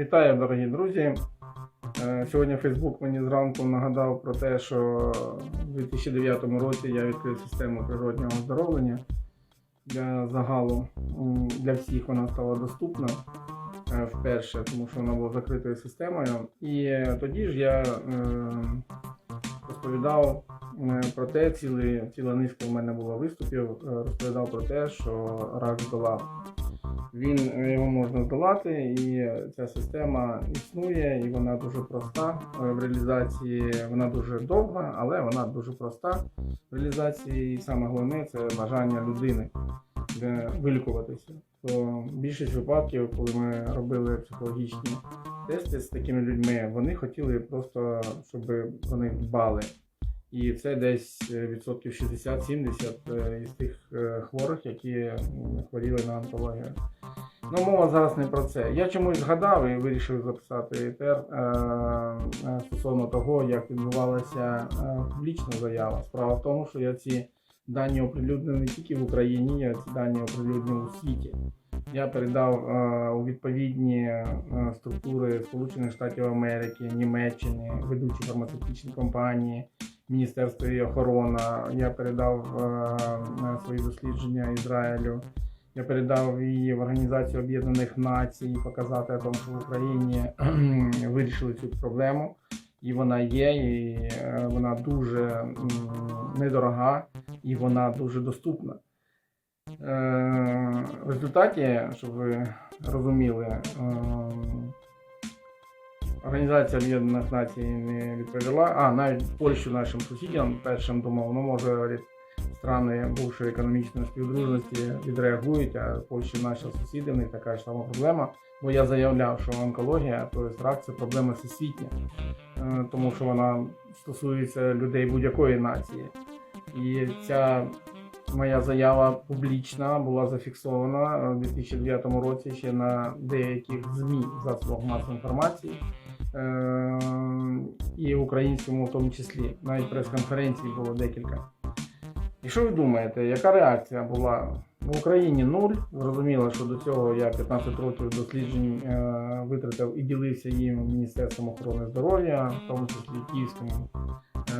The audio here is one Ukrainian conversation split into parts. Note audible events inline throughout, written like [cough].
Вітаю, дорогі друзі. Е, Сьогодні Фейсбук мені зранку нагадав про те, що у 2009 році я відкрив систему природнього оздоровлення для загалу. Для всіх вона стала доступна е, вперше, тому що вона була закритою системою. І тоді ж я е, розповідав про те, ціла низка в мене було виступів, розповідав про те, що рак здолав. Він е, його можна здолати, і ця система існує, і вона дуже проста е, в реалізації. Вона дуже довга, але вона дуже проста в реалізації. І саме головне це бажання людини е, вилікуватися. То більшість випадків, коли ми робили психологічні тести з такими людьми, вони хотіли просто, щоб вони дбали. І це десь е, відсотків 60-70 е, із тих е, хворих, які хворіли на онкологію. Ну, мова зараз не про це. Я чомусь згадав і вирішив записати етер стосовно того, як відбувалася публічна заява. Справа в тому, що я ці дані оприлюднив не тільки в Україні, я ці дані оприлюднив у світі. Я передав у відповідні структури Сполучених Штатів Америки, Німеччини, ведучі фармацевтичні компанії, Міністерство і охорона. Я передав е, е, свої дослідження Ізраїлю. Я передав її в Організацію Об'єднаних Націй, показати тому, що в Україні [clears throat] вирішили цю проблему, і вона є, і е, вона дуже недорога, і вона дуже доступна. Е, В результаті, щоб ви розуміли, ем, Організація Об'єднаних Націй не відповіла. А, навіть Польщу нашим сусідям першим думав, ну може страни бувшої економічної співдружності відреагують, а Польща наші сусіди, в них така ж сама проблема. Бо я заявляв, що онкологія, тобто рак це проблема всесвітня, Е, тому що вона стосується людей будь-якої нації. І ця моя заява публічна була зафіксована у 2009 році ще на деяких ЗМІ засобах масової інформації. Е, і українському в тому числі. Навіть прес-конференцій було декілька. І що ви думаєте, яка реакція була? В Україні нуль. Зрозуміло, що до цього я 15 років досліджень е, витратив і ділився їм Міністерством охорони здоров'я, в тому числі Київському е,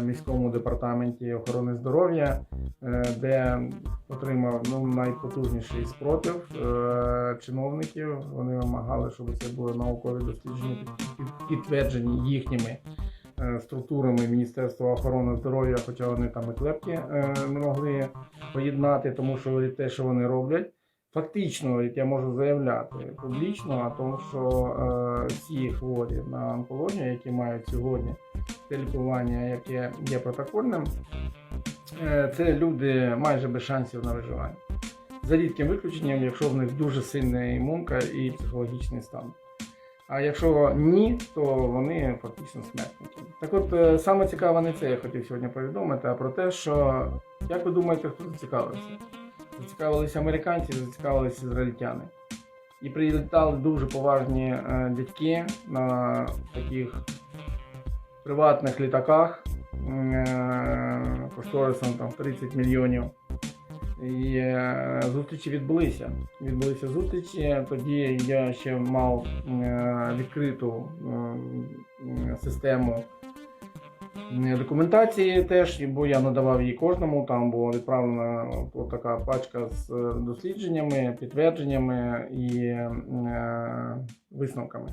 міському департаменті охорони здоров'я, е, де отримав ну, найпотужніший спротив е, чиновників. Вони вимагали, щоб це були наукові дослідження, під- під- підтверджені їхніми е, структурами Міністерства охорони здоров'я, хоча вони там і клепки е, не могли поєднати, тому що те, що вони роблять. Фактично, як я можу заявляти публічно, а тому, що е, всі хворі на онкологію, які мають сьогодні те лікування, яке є протокольним, е, це люди майже без шансів на виживання. За рідким виключенням, якщо в них дуже сильна імунка і психологічний стан. А якщо ні, то вони фактично смертники. Так от е, саме цікаве не це я хотів сьогодні повідомити, а про те, що як ви думаєте, хто зацікавився? Зацікавилися американці, зацікавилися ізраїльтяни. І прилітали дуже поважні е, дядьки на таких приватних літаках е, кошторисом там 30 мільйонів. І е, зустрічі відбулися. Відбулися зустрічі. Тоді я ще мав е, відкриту систему документації теж, бо я надавав її кожному. Там була відправлена така пачка з дослідженнями, підтвердженнями і висновками.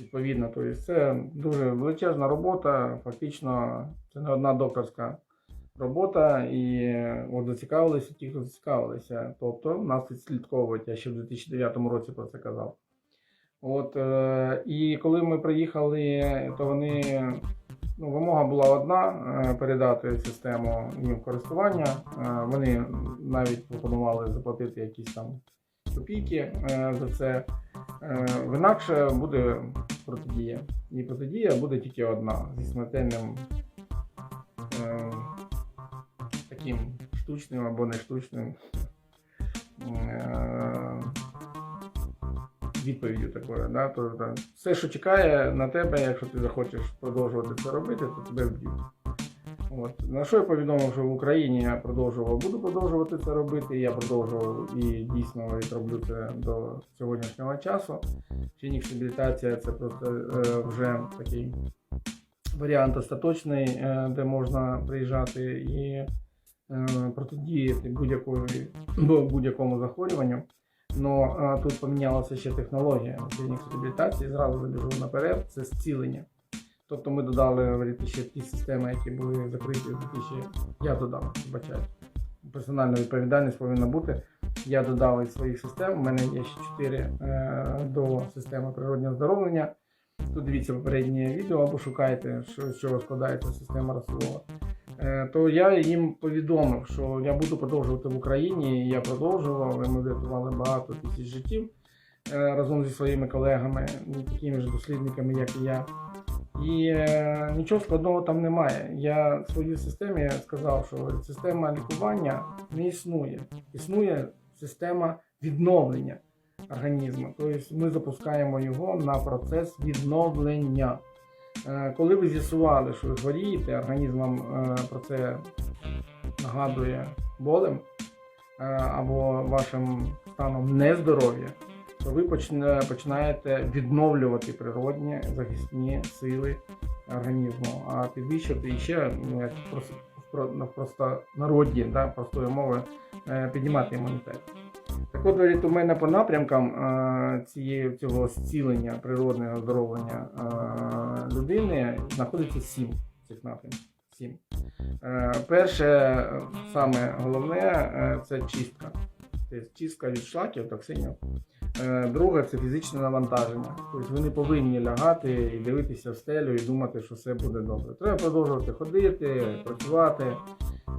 Відповідно, тобто це дуже величезна робота. Фактично, це не одна докторська робота, і от зацікавилися ті, хто зацікавилися. Тобто нас відслідковують, я ще в 2009 році про це казав. От, е, і коли ми приїхали, то вони, ну, вимога була одна е, передати систему їм користування. Е, вони навіть пропонували заплатити якісь там копійки за це. Е, інакше буде протидія. І протидія буде тільки одна зі смертельним е, таким штучним або не штучним е, відповіддю такою. Да? Тобто, все, що чекає на тебе, якщо ти захочеш продовжувати це робити, то тебе вб'ють. От. На що я повідомив, що в Україні я продовжував, буду продовжувати це робити. Я продовжував і дійсно говорить, роблю це до сьогоднішнього часу. Фінікс реабілітація це просто е, вже такий варіант остаточний, е, де можна приїжджати і е, протидіяти будь-якому захворюванню. Но е, тут помінялася ще технологія Фінікс реабілітації. Зразу забіжу наперед, це зцілення. Тобто ми додали ще ті системи, які були закриті в 2000... Я додав, вибачаю. Персональна відповідальність повинна бути. Я додав із своїх систем. У мене є ще 4 е, до системи природнього оздоровлення. Тут дивіться попереднє відео або шукайте, що, з чого складається система розсилова. Е, то я їм повідомив, що я буду продовжувати в Україні. Я продовжував, і ми врятували багато тисяч життів е, разом зі своїми колегами, такими ж дослідниками, як і я. І е, нічого складного там немає. Я в своїй системі сказав, що система лікування не існує. Існує система відновлення організму. Тобто ми запускаємо його на процес відновлення. Е, коли ви з'ясували, що ви хворієте, організм вам е, про це нагадує болем е, або вашим станом нездоров'я, ви починаєте відновлювати природні захисні сили організму, а підвищувати ще ну, просто народі, да, простою мовою, е, піднімати імунітет. Так от, у мене по напрямкам е, цієї, цього зцілення, природного оздоровлення е, людини знаходиться сім цих напрямків. Сім. Перше, саме головне, це чистка. Тобто чистка від шлаків, токсинів. Е, Друге це фізичне навантаження. Тобто ви не повинні лягати і дивитися в стелю і думати, що все буде добре. Треба продовжувати ходити, працювати.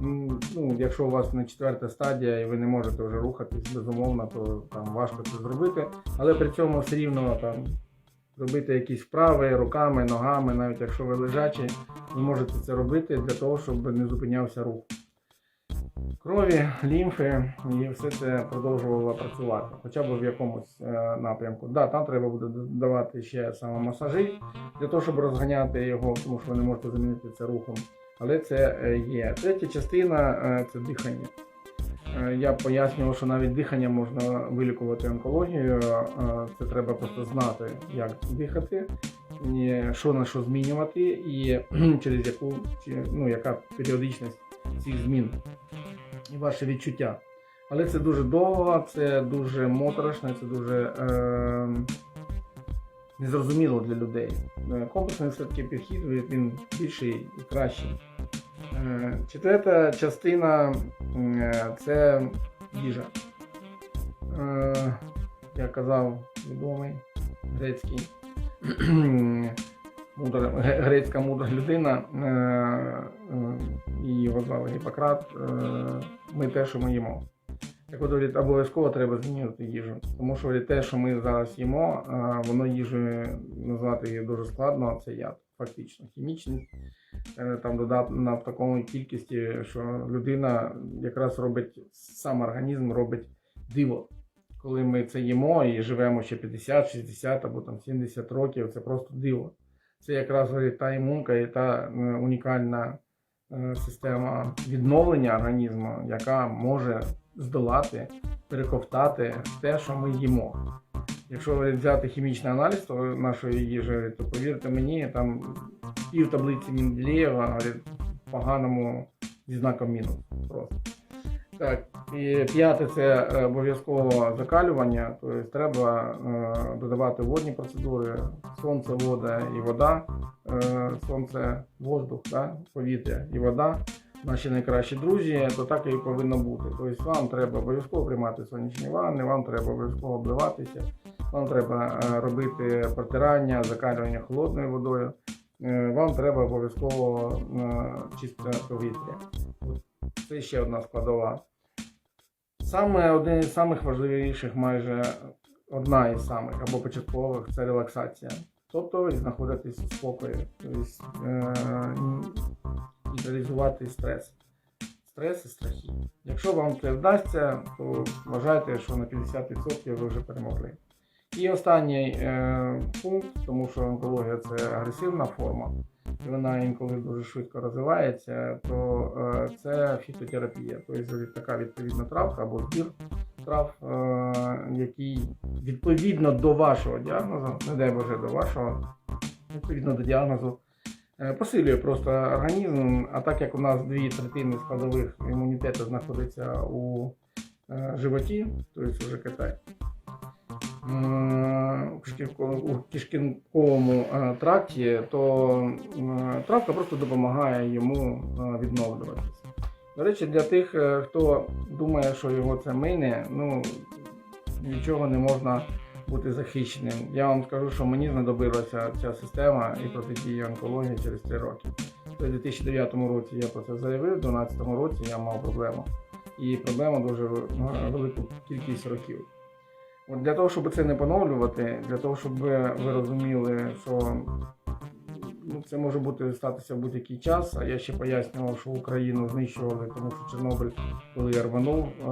Ну, якщо у вас не четверта стадія і ви не можете вже рухатись безумовно, то там важко це зробити. Але при цьому все рівно там робити якісь вправи руками, ногами, навіть якщо ви лежачі, ви можете це робити для того, щоб не зупинявся рух крові, лімфи, і все це продовжувало працювати, хоча б в якомусь е, напрямку. Да, там треба буде додавати ще саме масажі для того, щоб розганяти його, тому що ви не можете замінити це рухом. Але це е, є. Третя частина е, це дихання. Я пояснював, що навіть дихання можна вилікувати онкологію. Це треба просто знати, як дихати, що на що змінювати, і [clears throat] через яку ну, яка періодичність цих змін і ваше відчуття. Але це дуже довго, це дуже моторошно, це дуже е, незрозуміло для людей. Е, Комплексний все-таки підхід він більший і кращий. Е, Четверта частина е, це їжа. Е, Як казав відомий грецький [clears throat] мудра, грецька мудра людина, е, е, її його звали Гіппократ, е, ми те, що ми їмо. Так от говорить, обов'язково треба змінювати їжу. Тому що говорить, те, що ми зараз їмо, е, воно їжею назвати її дуже складно, це яд, фактично. Хімічний, е, там додана в такому кількості, що людина якраз робить, сам організм робить диво. Коли ми це їмо і живемо ще 50, 60 або там 70 років, це просто диво. Це якраз та імунка і та е, унікальна е, система відновлення організму, яка може здолати, перековтати те, що ми їмо. Якщо взяти хімічний аналіз то нашої їжі, то повірте мені, там пів таблиці Менделєєва в поганому зі знаком мінус. Просто. Так, і п'яте це е, обов'язково закалювання, тобто треба е, додавати водні процедури, сонце, вода і вода, е, сонце, воздух, да, повітря і вода. Наші найкращі друзі, то так і повинно бути. Тобто вам треба обов'язково приймати сонячні ванни, вам треба обов'язково обливатися, вам треба робити протирання, закалювання холодною водою, вам треба обов'язково чисте повітря. Це ще одна складова. Саме один із самих важливіших, майже одна із самих або початкових це релаксація. Тобто знаходитись у спокої, тобто е, нейтралізувати стрес. Стрес і страхи. Якщо вам це вдасться, то вважайте, що на 50% ви вже перемогли. І останній е, пункт, тому що онкологія це агресивна форма. І вона інколи дуже швидко розвивається, то е, це фітотерапія, тобто така відповідна травка або збір трав, е, який відповідно до вашого діагнозу, не дай Боже, до вашого, відповідно до діагнозу, е, посилює просто організм. А так як у нас дві третини складових імунітету знаходиться у животі, тобто у ЖКТ, е, у кишківко- кишківковому е, тракті, то е, травка просто допомагає йому е, відновлюватися. До речі, для тих, хто думає, що його це мине, ну нічого не можна бути захищеним. Я вам скажу, що мені знадобилася ця система і протидія онкології через 3 роки. У 2009 році я про це заявив, у 2012 році я мав проблему. І проблема дуже ну, велику кількість років. От для того, щоб це не поновлювати, для того, щоб ви, розуміли, що ну, це може бути статися в будь-який час. А я ще пояснював, що Україну знищували, тому що Чорнобиль, коли я рванув, е,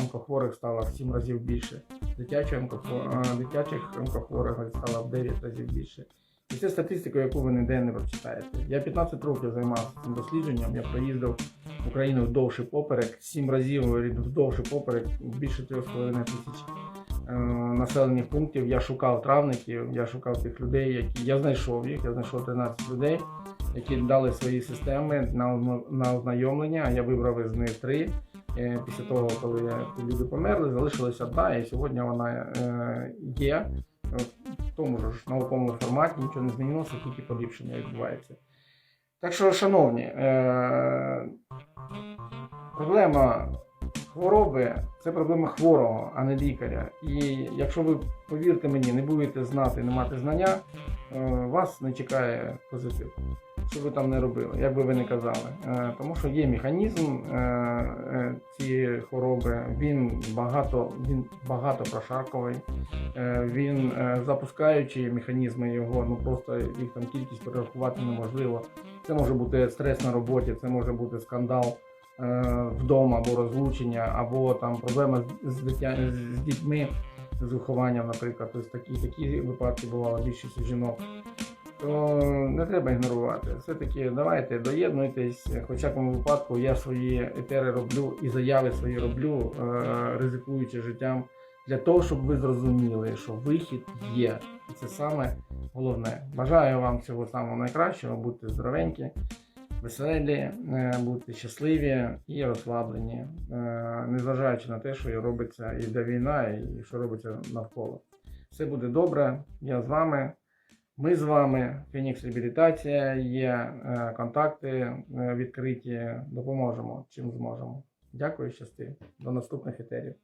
онкохворих стало в 7 разів більше. Дитячих онкохворих, дитячих онкохворих стало в 9 разів більше. І це статистика, яку ви ніде не прочитаєте. Я 15 років займався цим дослідженням. Я проїздив Україну вдовж і поперек, 7 разів вдовж і поперек, більше 3,5 тисяч е, населених пунктів. Я шукав травників, я шукав тих людей, які я знайшов їх. Я знайшов 13 людей, які дали свої системи на, на ознайомлення. Я вибрав із них три. Е, Після того, коли люди померли, залишилася одна, і сьогодні вона е, є в тому ж науковому форматі, нічого не змінилося, тільки поліпшення відбувається. Так що, шановні, е, проблема хвороби це проблема хворого, а не лікаря. І якщо ви, повірте мені, не будете знати, не мати знання, е, вас не чекає позитив. Що ви там не робили, як би ви не казали. Е, Тому що є механізм е, цієї хвороби, він багато, він багато прошарковий. Він запускаючи механізми його, ну просто їх там кількість перерахувати неможливо. Це може бути стрес на роботі, це може бути скандал вдома або розлучення, або там проблема з, дитя, з, дітьми, з вихованням, наприклад. Тобто такі, такі випадки бувало більшість жінок. То не треба ігнорувати. Все-таки давайте доєднуйтесь. Хоча в випадку я свої етери роблю і заяви свої роблю, е, ризикуючи життям, для того, щоб ви зрозуміли, що вихід є. І це саме головне. Бажаю вам всього самого найкращого, будьте здоровенькі, веселі, е, будьте щасливі і розслаблені, е, незважаючи на те, що робиться і йде війна, і що робиться навколо. Все буде добре, я з вами. Ми з вами, Фінікс Реабілітація, є е, контакти відкриті, допоможемо чим зможемо. Дякую, щасти. До наступних етерів.